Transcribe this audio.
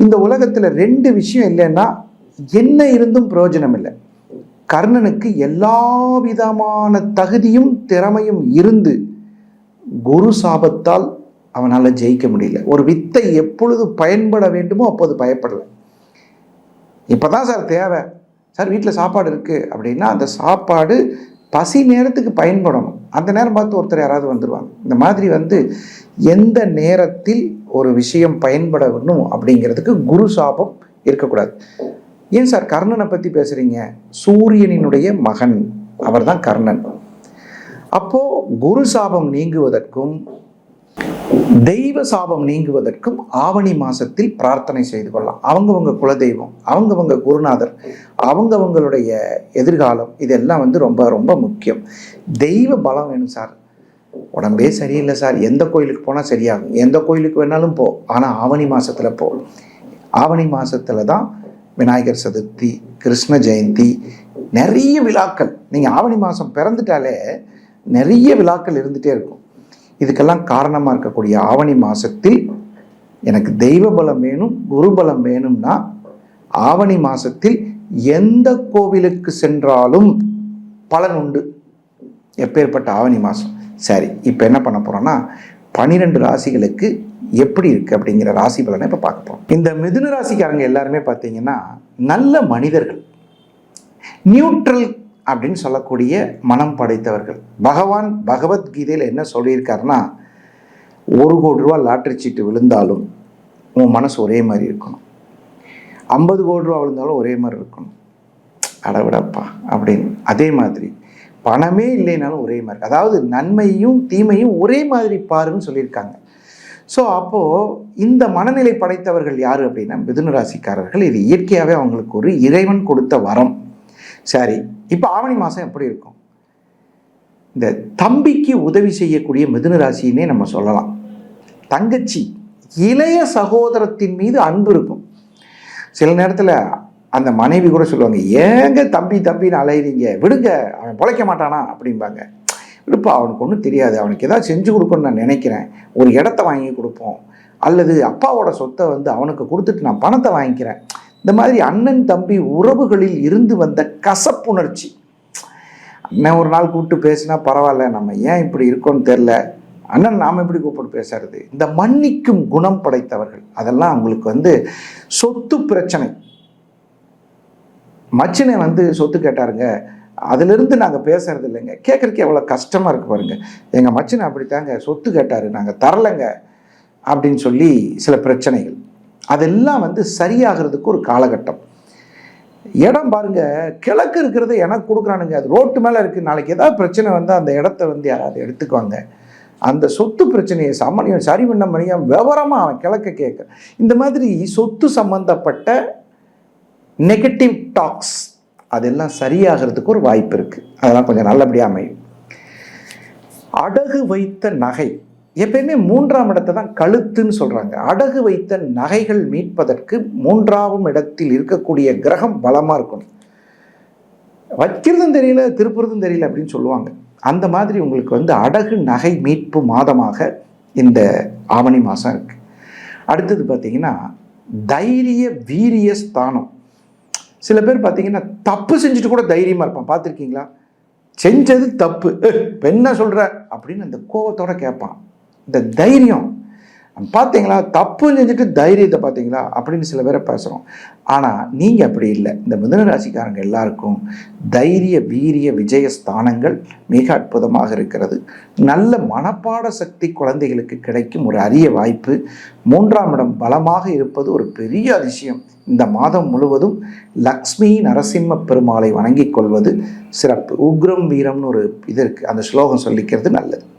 இந்த உலகத்தில் ரெண்டு விஷயம் இல்லைன்னா என்ன இருந்தும் பிரயோஜனம் இல்லை. கர்ணனுக்கு எல்லா விதமான தகுதியும் திறமையும் இருந்து குரு சாபத்தால் அவனால் ஜெயிக்க முடியல. ஒரு வித்தை எப்பொழுது பயன்பட வேண்டுமோ அப்போது பயப்படலை. இப்போ தான் சார் தேவை. சார் வீட்டில் சாப்பாடு இருக்குது அப்படின்னா அந்த சாப்பாடு பசி நேரத்துக்கு பயன்படணும். அந்த நேரம் பார்த்து ஒருத்தர் யாராவது வந்துடுவாங்க இந்த மாதிரி வந்து எந்த நேரத்தில் ஒரு விஷயம் பயன்படணும் அப்படிங்கிறதுக்கு குரு சாபம் இருக்கக்கூடாது. ஏன் சார்? கர்ணனை பற்றி பேசுகிறீங்க சூரியனினுடைய மகன். அவர் தான் கர்ணன். அப்போ குரு சாபம் நீங்குவதற்கும் தெய்வ சாபம் நீங்குவதற்கும் ஆவணி மாசத்தில் பிரார்த்தனை செய்து கொள்ளலாம். அவங்கவங்க குலதெய்வம் அவங்கவங்க குருநாதர் அவங்கவங்களுடைய எதிர்காலம் இதெல்லாம் வந்து ரொம்ப ரொம்ப முக்கியம். தெய்வ பலம் வேணும் சார். உடம்பே சரியில்லை சார். எந்த கோயிலுக்கு போனால் சரியாகும். எந்த கோயிலுக்கு வேணாலும் போ. ஆனால் ஆவணி மாதத்தில் போ. ஆவணி மாதத்தில் தான் விநாயகர் சதுர்த்தி கிருஷ்ண ஜெயந்தி நிறைய விழாக்கள். நீங்கள் ஆவணி மாதம் பிறந்துட்டாலே நிறைய விழாக்கள் இருந்துகிட்டே இருக்கும். இதுக்கெல்லாம் காரணமாக இருக்கக்கூடிய ஆவணி மாதத்தில் எனக்கு தெய்வ பலம் வேணும் குரு பலம் வேணும்னா ஆவணி மாதத்தில் எந்த கோவிலுக்கு சென்றாலும் பலன் உண்டு. எப்பேற்பட்ட ஆவணி மாதம் சரி இப்போ என்ன பண்ண போகிறோன்னா பன்னிரெண்டு ராசிகளுக்கு எப்படி இருக்குது அப்படிங்கிற ராசி பலனை இப்போ பார்க்க போகிறோம் இந்த மிதுன ராசிக்காரங்க எல்லாருமே பார்த்தீங்கன்னா நல்ல மனிதர்கள். நியூட்ரல் அப்படின்னு சொல்லக்கூடிய மனம் படைத்தவர்கள். பகவான் பகவத்கீதையில் என்ன சொல்லியிருக்காருன்னா ஒரு கோடி ரூபா லாட்டரி சீட்டு விழுந்தாலும் உன் மனசு ஒரே மாதிரி இருக்கணும். ஐம்பது கோடி ரூபா விழுந்தாலும் ஒரே மாதிரி இருக்கணும். அடவிடப்பா அப்படின்னு. அதே மாதிரி பணமே இல்லைனாலும் ஒரே மாதிரி அதாவது நன்மையும் தீமையும் ஒரே மாதிரி பாருன்னு சொல்லியிருக்காங்க. ஸோ அப்போது இந்த மனநிலை படைத்தவர்கள் யார் அப்படின்னா மிதுன ராசிக்காரர்கள் இது இயற்கையாகவே அவங்களுக்கு ஒரு இறைவன் கொடுத்த வரம். சரி இப்போ ஆவணி மாதம் எப்படி இருக்கும்? இந்த தம்பிக்கு உதவி செய்யக்கூடிய மிதுன ராசின்னே நம்ம சொல்லலாம். தங்கச்சி இளைய சகோதரத்தின் மீது அன்பு இருக்கும். சில நேரத்தில் அந்த மனைவி கூட சொல்லுவாங்க ஏங்க தம்பி தம்பின்னு அலையிறீங்க விடுங்க அவன் பிழைக்க மாட்டானா? அப்படிம்பாங்க. விடுப்பா அவனுக்கு ஒன்றும் தெரியாது. அவனுக்கு ஏதாவது செஞ்சு கொடுக்கணும்னு நான் நினைக்கிறேன். ஒரு இடத்த வாங்கி கொடுப்போம். அல்லது அப்பாவோட சொத்தை வந்து அவனுக்கு கொடுத்துட்டு நான் பணத்தை வாங்கிக்கிறேன். இந்த மாதிரி அண்ணன் தம்பி உறவுகளில் இருந்து வந்த கசப்புணர்ச்சி. அண்ணன் ஒரு நாள் கூப்பிட்டு பேசினா பரவாயில்ல நம்ம ஏன் இப்படி இருக்கோம்னு தெரில அண்ணன் நாம் எப்படி கூப்பிட்டு பேசுறது? இந்த மன்னிக்கும் குணம் படைத்தவர்கள். அதெல்லாம் அவங்களுக்கு வந்து சொத்து பிரச்சனை. மச்சினை வந்து சொத்து கேட்டாருங்க. அதிலிருந்து நாங்கள் பேசுறது இல்லைங்க. கேட்குறக்கு எவ்வளோ கஷ்டமாக இருக்கு பாருங்க. எங்கள் மச்சினை அப்படித்தாங்க. சொத்து கேட்டார். நாங்கள் தரலைங்க. அப்படின்னு சொல்லி சில பிரச்சனைகள். அதெல்லாம் வந்து சரியாகிறதுக்கு ஒரு காலகட்டம். இடம் பாருங்க கிழக்கு இருக்கிறது எனக்கு கொடுக்குறானுங்க. அது ரோட்டு மேலே இருக்குது நாளைக்கு ஏதாவது பிரச்சனை வந்து அந்த இடத்த வந்து யாராவது எடுத்துக்குவாங்க. அந்த சொத்து பிரச்சனையை சமணியம் சரி பண்ண மணியம் விவரமாக அவன் கிழக்க கேட்க. இந்த மாதிரி சொத்து சம்பந்தப்பட்ட நெகட்டிவ் டாக்ஸ் அதெல்லாம் சரியாகிறதுக்கு ஒரு வாய்ப்பு இருக்குது அதெல்லாம் கொஞ்சம் நல்லபடியாக அமையும். அடகு வைத்த நகை. எப்பயுமே மூன்றாம் இடத்தை தான் கழுத்துன்னு சொல்கிறாங்க அடகு வைத்த நகைகள் மீட்பதற்கு மூன்றாம் இடத்தில் இருக்கக்கூடிய கிரகம் பலமாக இருக்கணும். வைக்கிறதும் தெரியல திருப்புறதும் தெரியல அப்படின்னு சொல்லுவாங்க. அந்த மாதிரி உங்களுக்கு வந்து அடகு நகை மீட்பு மாதமாக இந்த ஆவணி மாதம் இருக்குது அடுத்தது பார்த்தீங்கன்னா தைரிய வீரிய ஸ்தானம். சில பேர் பார்த்தீங்கன்னா தப்பு செஞ்சுட்டு கூட தைரியமாக இருப்பான். பார்த்துருக்கீங்களா செஞ்சது தப்பு. என்ன சொல்கிற அப்படின்னு அந்த கோபத்தோடு கேட்பான். இந்த தைரியம். பார்த்தீங்களா தப்பு செஞ்சுட்டு தைரியத்தை பார்த்தீங்களா அப்படின்னு சில பேரை பேசுகிறோம் ஆனால் நீங்கள் அப்படி இல்லை. இந்த மிதன ராசிக்காரங்க எல்லாருக்கும் தைரிய வீரிய விஜய ஸ்தானங்கள் மிக அற்புதமாக இருக்கிறது. நல்ல மனப்பாட சக்தி குழந்தைகளுக்கு கிடைக்கும் ஒரு அரிய வாய்ப்பு. மூன்றாம் இடம் பலமாக இருப்பது ஒரு பெரிய அதிசயம். இந்த மாதம் முழுவதும் லக்ஷ்மி நரசிம்ம பெருமாளை வணங்கிக் கொள்வது சிறப்பு. உக்ரம் வீரம்னு ஒரு இது இருக்குது அந்த ஸ்லோகம் சொல்லிக்கிறது நல்லது.